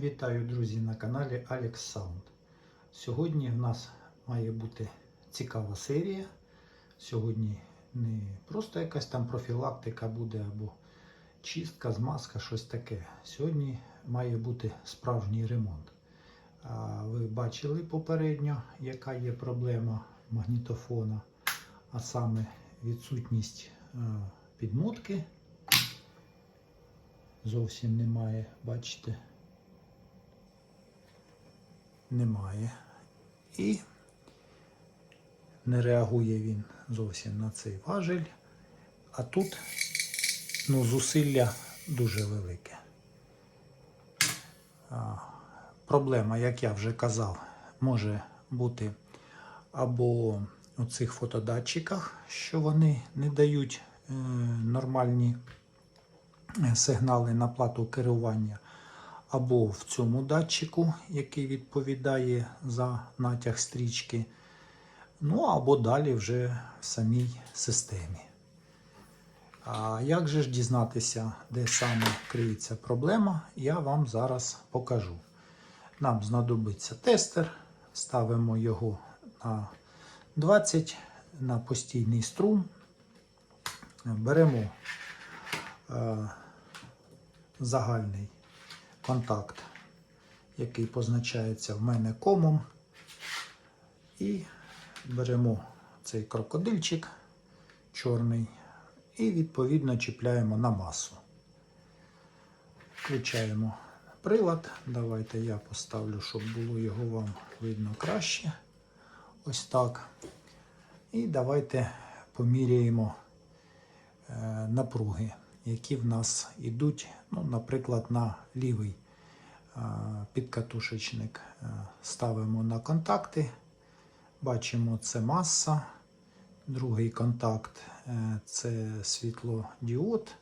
Вітаю, друзі, на каналі Alex Sound. Сьогодні в нас має бути цікава серія. Сьогодні не просто якась там профілактика буде або чистка, змазка, щось таке. Сьогодні має бути справжній ремонт. Ви бачили попередньо, яка є проблема магнітофона, а саме відсутність підмотки. Зовсім немає, бачите немає. І не реагує він зовсім на цей важель. А тут ну, зусилля дуже велике. А, проблема, як я вже казав, може бути або у цих фотодатчиках, що вони не дають е, нормальні е, сигнали на плату керування або в цьому датчику, який відповідає за натяг стрічки, ну або далі вже в самій системі. А як же ж дізнатися, де саме криється проблема, я вам зараз покажу. Нам знадобиться тестер, ставимо його на 20 на постійний струм, беремо е, загальний контакт, який позначається в мене комом. І беремо цей крокодильчик чорний і відповідно чіпляємо на масу. Включаємо прилад. Давайте я поставлю, щоб було його вам видно краще. Ось так. І давайте поміряємо е, напруги які в нас йдуть, ну, наприклад, на лівий підкатушечник ставимо на контакти. Бачимо, це маса. Другий контакт е, це світлодіод.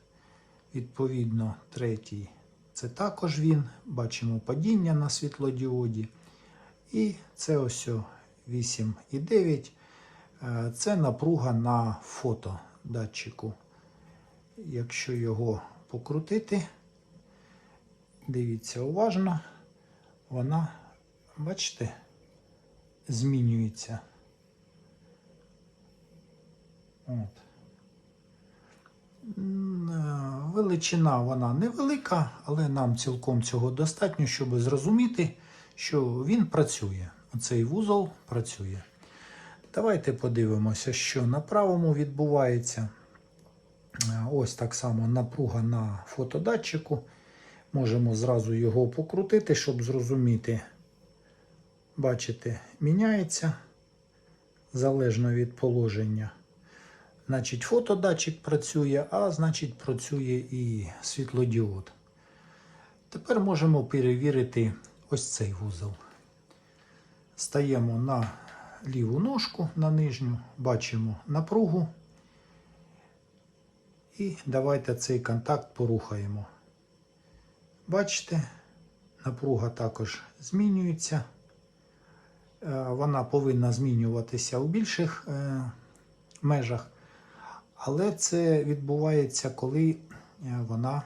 Відповідно, третій це також він. Бачимо падіння на світлодіоді. І це ось 8,9. Е, це напруга на фотодатчику. Якщо його покрутити, дивіться уважно, вона, бачите, змінюється. От. Величина вона невелика, але нам цілком цього достатньо, щоб зрозуміти, що він працює. Оцей вузол працює. Давайте подивимося, що на правому відбувається. Ось так само напруга на фотодатчику. Можемо зразу його покрутити, щоб зрозуміти. Бачите, міняється залежно від положення. Значить, фотодатчик працює, а значить, працює і світлодіод. Тепер можемо перевірити ось цей вузол. Стаємо на ліву ножку на нижню, бачимо напругу. І давайте цей контакт порухаємо. Бачите, напруга також змінюється. Е, вона повинна змінюватися у більших е, межах, але це відбувається, коли е, вона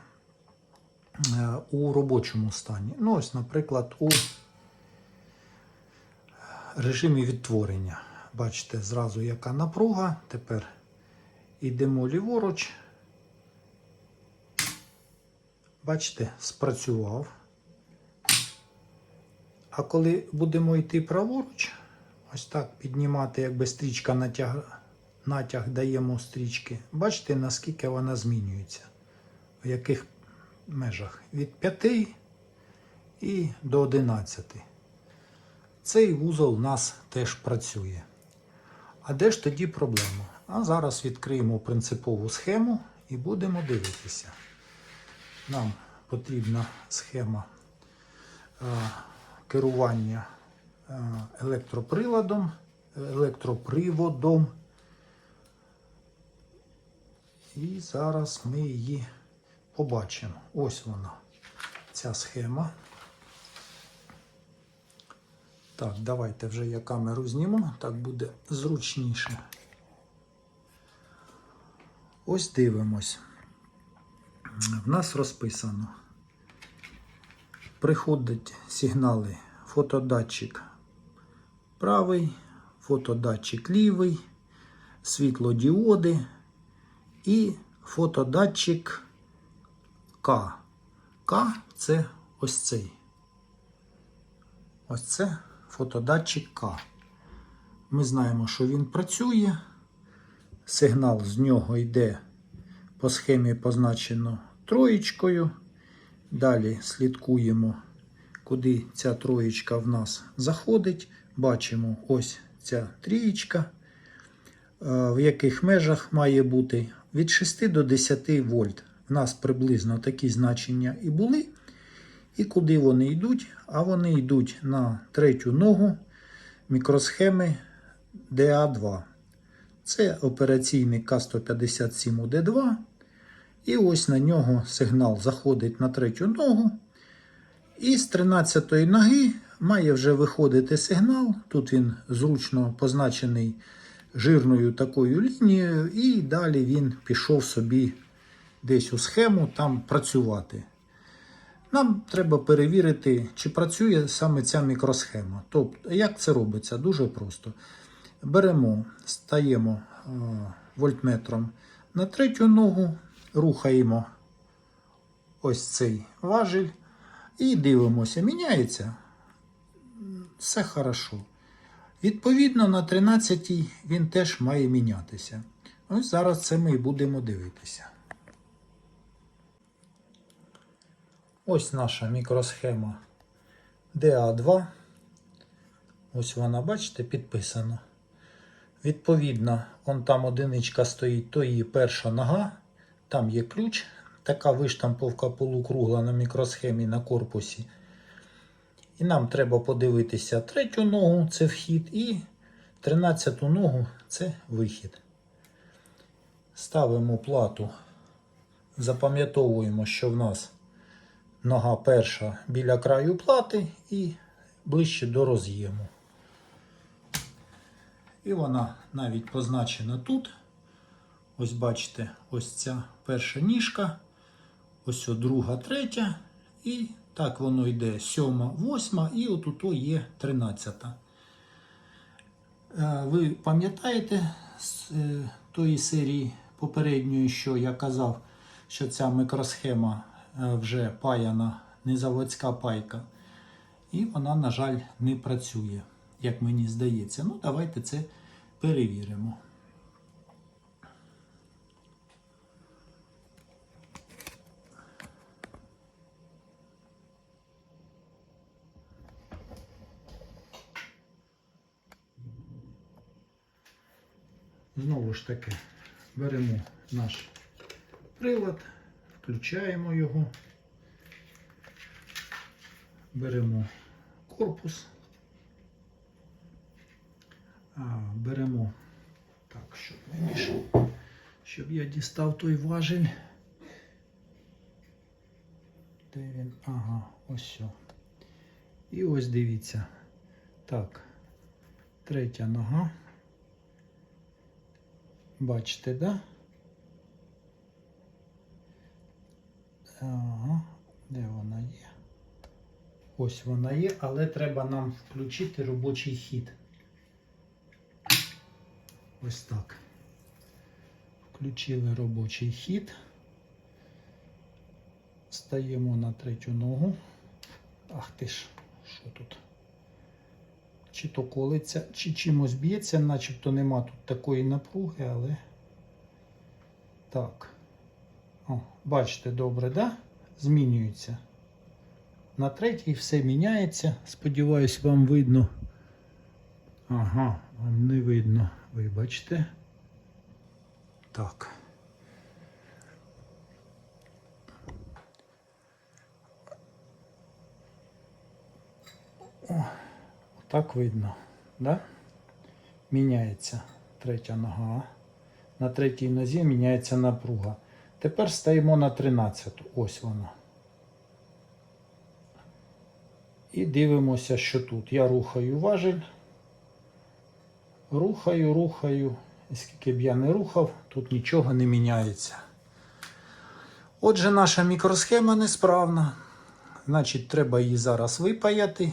у робочому стані. Ну, ось, наприклад, у режимі відтворення. Бачите, зразу яка напруга. Тепер йдемо ліворуч. Бачите, спрацював. А коли будемо йти праворуч, ось так піднімати, якби стрічка натяг, натяг даємо стрічки, бачите, наскільки вона змінюється, в яких межах? Від 5 і до 11. Цей вузол у нас теж працює. А де ж тоді проблема? А зараз відкриємо принципову схему і будемо дивитися. Нам потрібна схема е, керування е, електроприладом, електроприводом. І зараз ми її побачимо. Ось вона, ця схема. Так, давайте вже я камеру зніму, так буде зручніше. Ось дивимось в нас розписано приходять сигнали фотодатчик правий, фотодатчик лівий, світлодіоди і фотодатчик К. К це ось цей. Ось це фотодатчик К. Ми знаємо, що він працює. Сигнал з нього йде по схемі позначено троєчкою. Далі слідкуємо, куди ця троєчка в нас заходить. Бачимо ось ця трієчка, е, в яких межах має бути від 6 до 10 вольт. В нас приблизно такі значення і були. І куди вони йдуть? А вони йдуть на третю ногу мікросхеми DA2. Це операційний К157UD2. І ось на нього сигнал заходить на третю ногу. І з 13-ї ноги має вже виходити сигнал. Тут він зручно позначений жирною такою лінією, і далі він пішов собі десь у схему там працювати. Нам треба перевірити, чи працює саме ця мікросхема. Тобто, як це робиться? Дуже просто. Беремо, стаємо е, вольтметром на третю ногу, рухаємо ось цей важіль і дивимося, міняється. Все хорошо. Відповідно, на 13 він теж має мінятися. Ось зараз це ми і будемо дивитися. Ось наша мікросхема DA2. Ось вона, бачите, підписана. Відповідно, он там одиничка стоїть, то її перша нога, там є ключ, така виштамповка полукругла на мікросхемі на корпусі. І нам треба подивитися третю ногу це вхід, і 13 ногу це вихід. Ставимо плату, запам'ятовуємо, що в нас нога перша біля краю плати і ближче до роз'єму. І вона навіть позначена тут. Ось бачите, ось ця перша ніжка, ось друга, третя. І так воно йде сьома, восьма, і отут є тринадцята. Е, Ви пам'ятаєте з е, тої серії попередньої, що я казав, що ця мікросхема е, вже паяна, не заводська пайка. І вона, на жаль, не працює, як мені здається. Ну, давайте це перевіримо. Знову ж таки, беремо наш прилад, включаємо його, беремо корпус, беремо так, щоб не мішав, щоб я дістав той важіль. Де він? Ага, ось. все. І ось дивіться. Так, третя нога. Бачите, да? Ага, де вона є? Ось вона є, але треба нам включити робочий хід. Ось так. Включили робочий хід. Стаємо на третю ногу. Ах ти ж, що тут? Чи то колиться, чи чимось б'ється, начебто нема тут такої напруги, але так. О, бачите, добре, да? Змінюється. На третій все міняється. Сподіваюсь, вам видно. Ага, вам не видно, вибачте. Так. О, так видно, да? Міняється третя нога. На третій нозі міняється напруга. Тепер стаємо на 13. Ось вона. І дивимося, що тут. Я рухаю важель. Рухаю, рухаю. І скільки б я не рухав, тут нічого не міняється. Отже, наша мікросхема несправна. значить, треба її зараз випаяти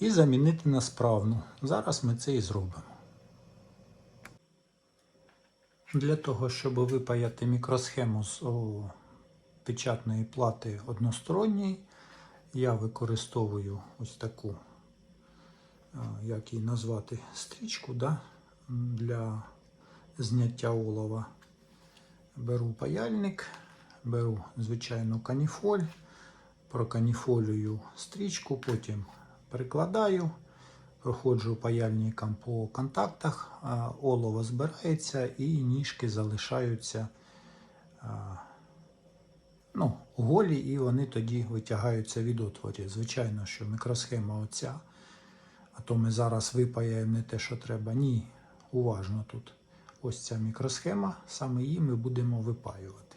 і замінити на справну. Зараз ми це і зробимо. Для того, щоб випаяти мікросхему з печатної плати односторонньої, я використовую ось таку, як її назвати, стрічку да, для зняття олова. Беру паяльник, беру звичайну каніфоль, проканіфолюю стрічку, потім прикладаю, проходжу паяльником по контактах, олово збирається і ніжки залишаються ну, голі, і вони тоді витягаються від отворів. Звичайно, що мікросхема оця, а то ми зараз випаяємо не те, що треба. Ні, уважно тут. Ось ця мікросхема, саме її ми будемо випаювати.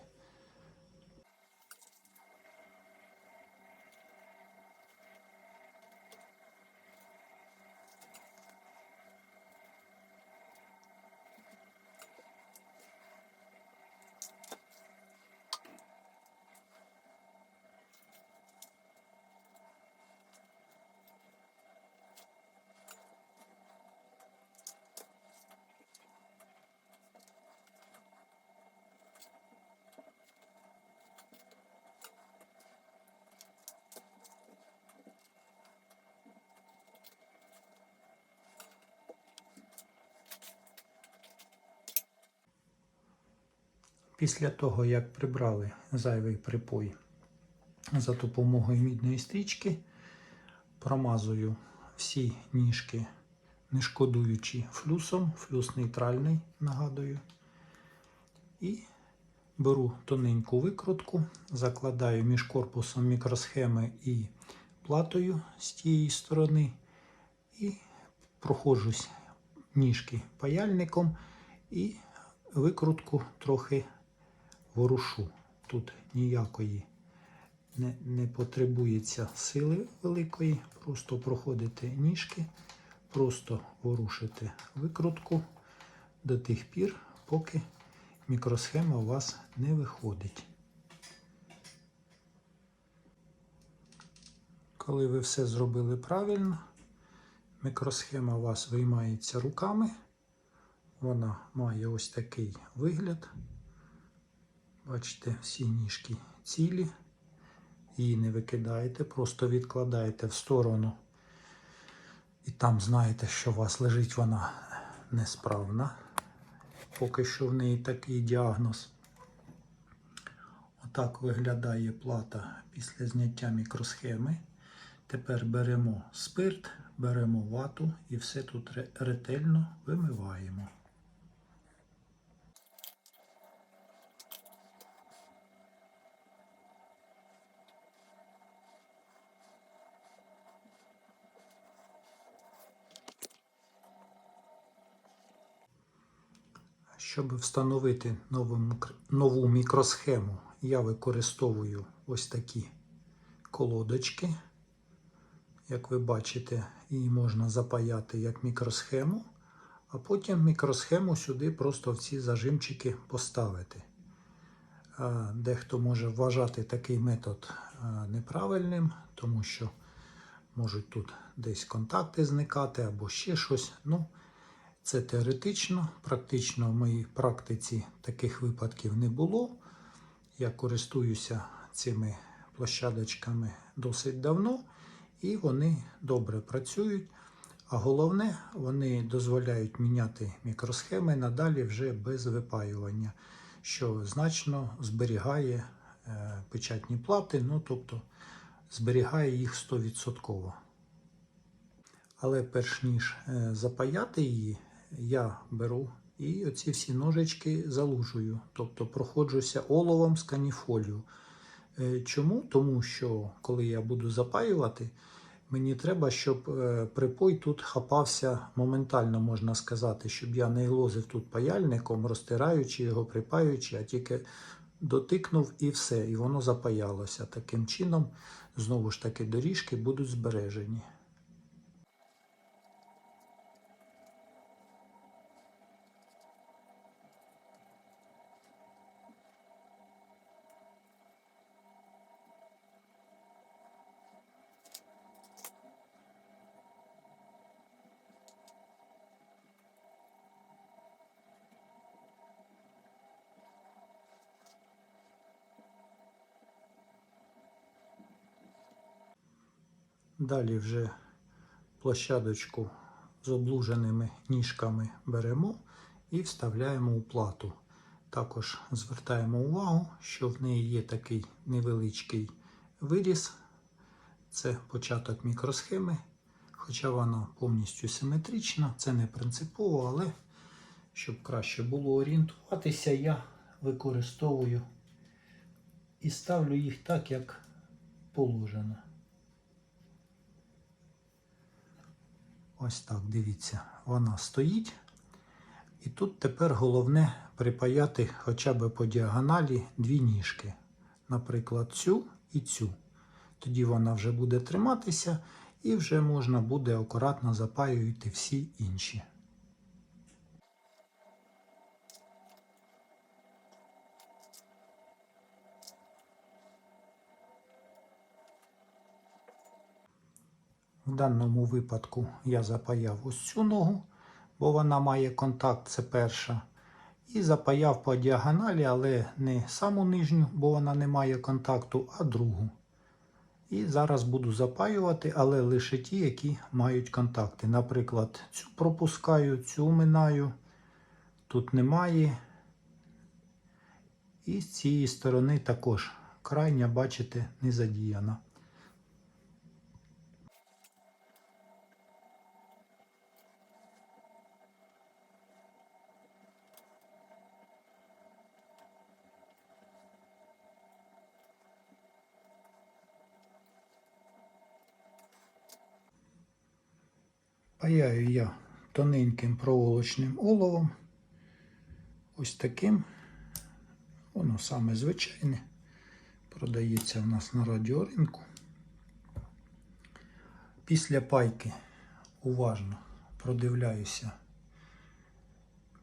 Після того, як прибрали зайвий припой за допомогою мідної стрічки, промазую всі ніжки, не шкодуючи флюсом, флюс нейтральний, нагадую. І беру тоненьку викрутку, закладаю між корпусом мікросхеми і платою з тієї сторони, і проходжусь ніжки паяльником і викрутку трохи ворушу. Тут ніякої не, не потребується сили великої, просто проходите ніжки, просто ворушите викрутку до тих пір, поки мікросхема у вас не виходить. Коли ви все зробили правильно, мікросхема у вас виймається руками. Вона має ось такий вигляд. Бачите, всі ніжки цілі. Її не викидаєте, просто відкладаєте в сторону. І там знаєте, що у вас лежить вона несправна. Поки що в неї такий діагноз. Отак виглядає плата після зняття мікросхеми. Тепер беремо спирт, беремо вату і все тут ретельно вимиваємо. Щоб встановити нову, нову мікросхему, я використовую ось такі колодочки. Як ви бачите, її можна запаяти як мікросхему, а потім мікросхему сюди просто в ці зажимчики поставити. Дехто може вважати такий метод неправильним, тому що можуть тут десь контакти зникати або ще щось. Ну, це теоретично, практично в моїй практиці таких випадків не було. Я користуюся цими площадочками досить давно, і вони добре працюють. А головне, вони дозволяють міняти мікросхеми надалі вже без випаювання, що значно зберігає е, печатні плати, ну тобто зберігає їх 100%. Але перш ніж е, запаяти її, я беру і оці всі ножички залужую, тобто проходжуся оловом з каніфолію. Е, Чому? Тому що коли я буду запаювати, мені треба, щоб е, припой тут хапався моментально, можна сказати, щоб я не лозив тут паяльником, розтираючи його, припаюючи, а тільки дотикнув і все, і воно запаялося. Таким чином, знову ж таки, доріжки будуть збережені. Далі вже площадочку з облуженими ніжками беремо і вставляємо у плату. Також звертаємо увагу, що в неї є такий невеличкий виріз. Це початок мікросхеми, хоча вона повністю симетрична, це не принципово, але щоб краще було орієнтуватися, я використовую і ставлю їх так, як положено. Ось так, дивіться, вона стоїть. І тут тепер головне припаяти хоча б по діагоналі дві ніжки. Наприклад, цю і цю. Тоді вона вже буде триматися і вже можна буде акуратно запаювати всі інші. В даному випадку я запаяв ось цю ногу, бо вона має контакт, це перша. І запаяв по діагоналі, але не саму нижню, бо вона не має контакту, а другу. І зараз буду запаювати, але лише ті, які мають контакти. Наприклад, цю пропускаю, цю минаю, тут немає. І з цієї сторони також крайня, бачите, не задіяна. Паяю я тоненьким проволочним оловом. Ось таким. Воно саме звичайне. Продається в нас на радіоринку. Після пайки уважно продивляюся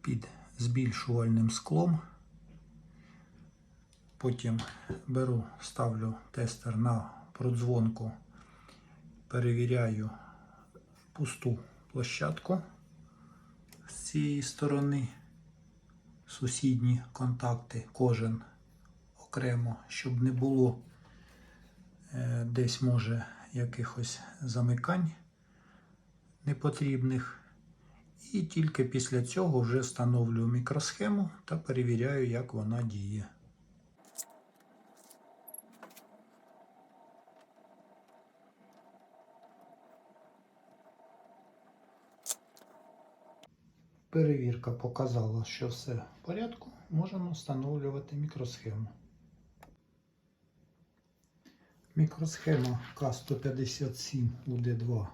під збільшувальним склом. Потім беру, ставлю тестер на продзвонку, перевіряю пусту площадку з цієї сторони, сусідні контакти, кожен окремо, щоб не було е, десь може якихось замикань непотрібних. І тільки після цього вже встановлюю мікросхему та перевіряю, як вона діє. Перевірка показала, що все в порядку. Можемо встановлювати мікросхему. Мікросхема К157 УД2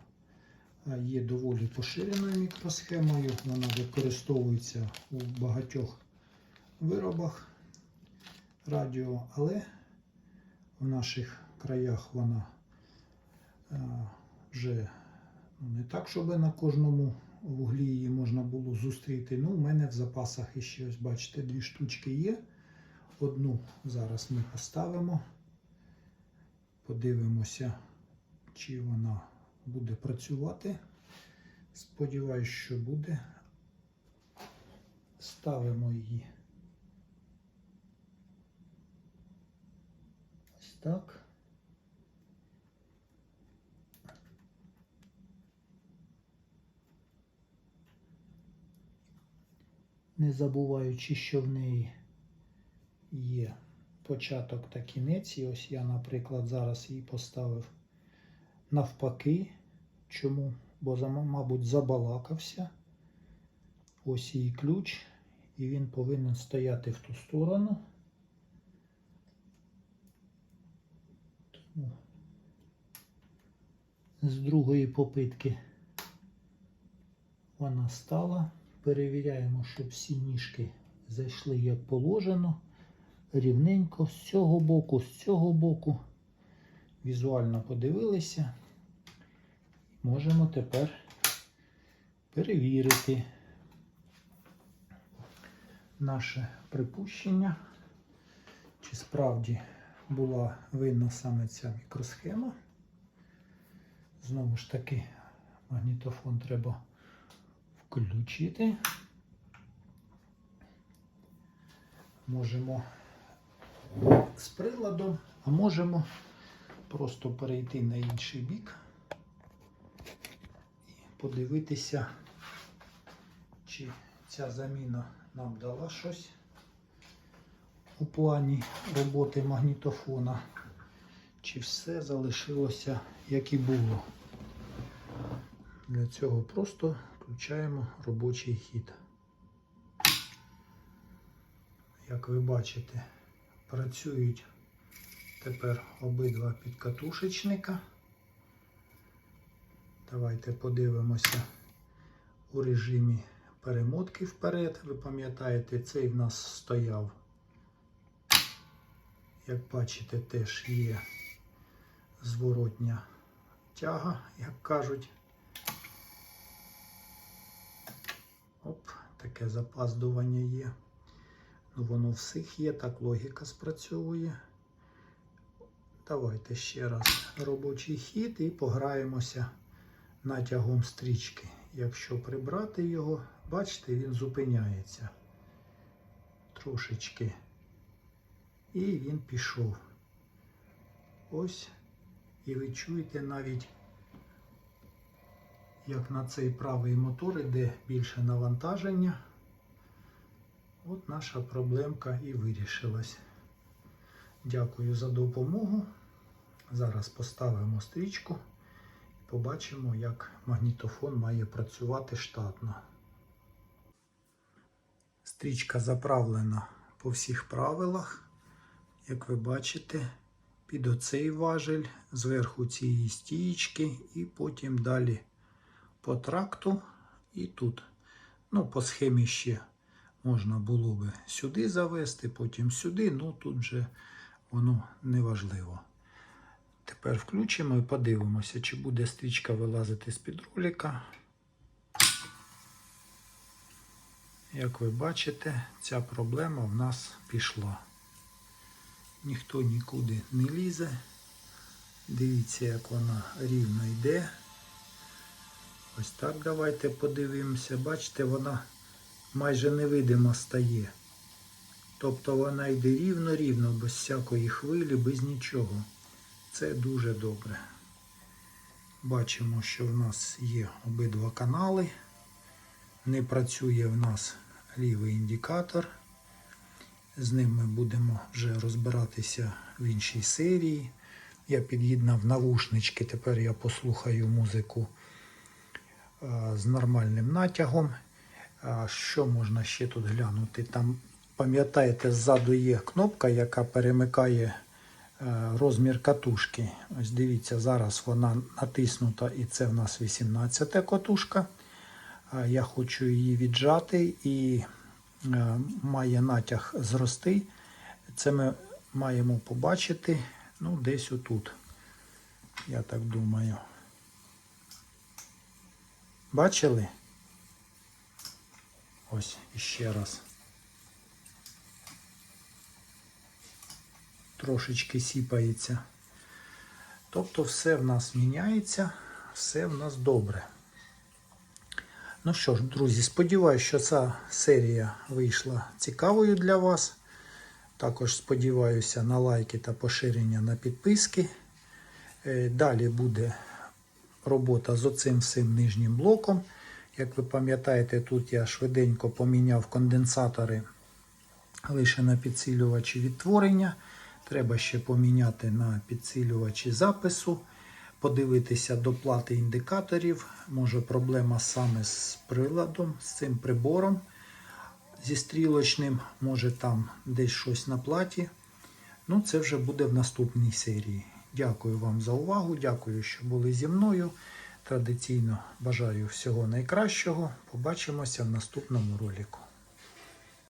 є доволі поширеною мікросхемою. Вона використовується у багатьох виробах радіо, але в наших краях вона вже ну, не так, щоб на кожному вуглі її можна було зустріти. Ну, у мене в запасах іще, ось бачите, дві штучки є. Одну зараз ми поставимо. Подивимося, чи вона буде працювати. Сподіваюсь, що буде. Ставимо її. Ось так. Не забуваючи, що в неї є початок та кінець. І ось я, наприклад, зараз її поставив навпаки. Чому? Бо, мабуть, забалакався. Ось її ключ, і він повинен стояти в ту сторону. Тому з другої попитки вона стала. Перевіряємо, щоб всі ніжки зайшли як положено. Рівненько з цього боку, з цього боку. Візуально подивилися. Можемо тепер перевірити наше припущення, чи справді була винна саме ця мікросхема. Знову ж таки, магнітофон треба включити. Можемо з приладом, а можемо просто перейти на інший бік. і подивитися, чи ця заміна нам дала щось у плані роботи магнітофона, чи все залишилося як і було. Для цього просто включаємо робочий хід. Як ви бачите, працюють тепер обидва підкатушечника. Давайте подивимося у режимі перемотки вперед. Ви пам'ятаєте, цей в нас стояв. Як бачите, теж є зворотня тяга, як кажуть. Таке запаздування є. Ну, воно всіх є, так логіка спрацьовує. Давайте ще раз робочий хід і пограємося натягом стрічки. Якщо прибрати його, бачите, він зупиняється трошечки. І він пішов. Ось. І ви чуєте навіть, як на цей правий мотор іде більше навантаження. От наша проблемка і вирішилась. Дякую за допомогу. Зараз поставимо стрічку і побачимо, як магнітофон має працювати штатно. Стрічка заправлена по всіх правилах. Як ви бачите, під оцей важель, зверху цієї стієчки, і потім далі по тракту і тут. Ну, по схемі ще можна було би сюди завести, потім сюди, ну тут же воно не важливо. Тепер включимо і подивимося, чи буде стрічка вилазити з-під ролика. Як ви бачите, ця проблема в нас пішла. Ніхто нікуди не лізе. Дивіться, як вона рівно йде. Ось так давайте подивимося. Бачите, вона майже невидима стає. Тобто вона йде рівно-рівно, без всякої хвилі, без нічого. Це дуже добре. Бачимо, що в нас є обидва канали. Не працює в нас лівий індикатор. З ним ми будемо вже розбиратися в іншій серії. Я під'єднав навушнички, тепер я послухаю музику з нормальним натягом. Що можна ще тут глянути? Там, пам'ятаєте, ззаду є кнопка, яка перемикає розмір катушки. Ось дивіться, зараз вона натиснута і це в нас 18 катушка. Я хочу її віджати і Е, має натяг зрости. Це ми маємо побачити ну, десь отут. Я так думаю. Бачили? Ось іще раз. Трошечки сіпається. Тобто все в нас міняється, все в нас добре. Ну що ж, друзі, сподіваюся, що ця серія вийшла цікавою для вас. Також сподіваюся на лайки та поширення на підписки. Е, Далі буде робота з оцим всім нижнім блоком. Як ви пам'ятаєте, тут я швиденько поміняв конденсатори лише на підсилювачі відтворення. Треба ще поміняти на підсилювачі запису подивитися до плати індикаторів. Може проблема саме з приладом, з цим прибором зі стрілочним, може там десь щось на платі. Ну, це вже буде в наступній серії. Дякую вам за увагу. Дякую, що були зі мною. Традиційно бажаю всього найкращого. Побачимося в наступному ролику.